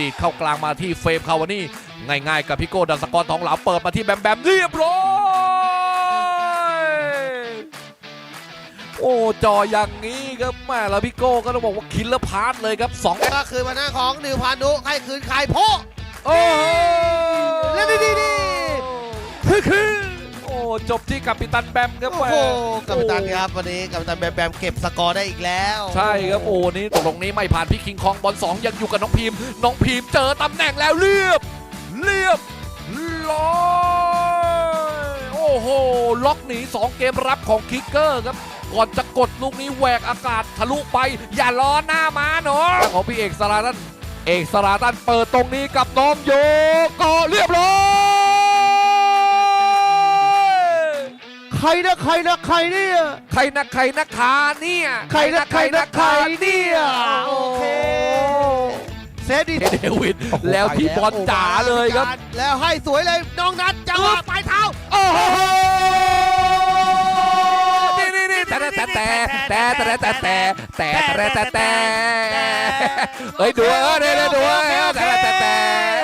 ดีดเข้ากลางมาที่เฟรมคาวานี่ง่ายๆ กับพี่โก้ดัสกรทองหลาเปิดมาที่แบมแบมเรียบร้อยโอ้จออย่างนี้ครับแม่แล้วพี่โก้ก็ต้องบอกว่าคิลเลอร์พาร์ทเลยครับสองก็คือมาหน้าของนิวพานุให้คืนใครโพะโอ้โห จบที่กัปตันแบมครับโอ้โหแม่กัปตันครับวันนี้กัปตันแบมแบมเก็บสกอร์ได้อีกแล้ว ใช่ครับโอ้นี่ตกลงนี้ไม่ผ่านพี่คิงคองบอลสองยังอยู่กับน้องพีมน้องพีมเจอตำแหน่งแล้วเรียบ เรียบร้อยโอ้โหล็อกหนี2เกมรับของคิกเกอร์ครับก่อนจะกดลูกนี้แหวกอากาศทะลุไป อย่าล้อหน้ามาเนาะของพี่เอกสราตันเอกสราตันเปิดตรงนี้กับน้องโยก็เรียบร้อ รนะใครนะใครเนี่ยใครนะใครนะขาเนี่ยใครนะใครนะใครเนี่ยโอเคเซฟดีเดวิดแล้วที่บอลจ๋าเลยครับ แล้วให้สวยเลยน้องนัดจังหวะปลายเท้าโอ้โหนี่นี่นี่แต่แต่แต่แต่แต่แต่แต่แต่แต่แต่แต่เฮ้ยดูเออเดี๋ยวดูเออแต่แต่แต่สองสาม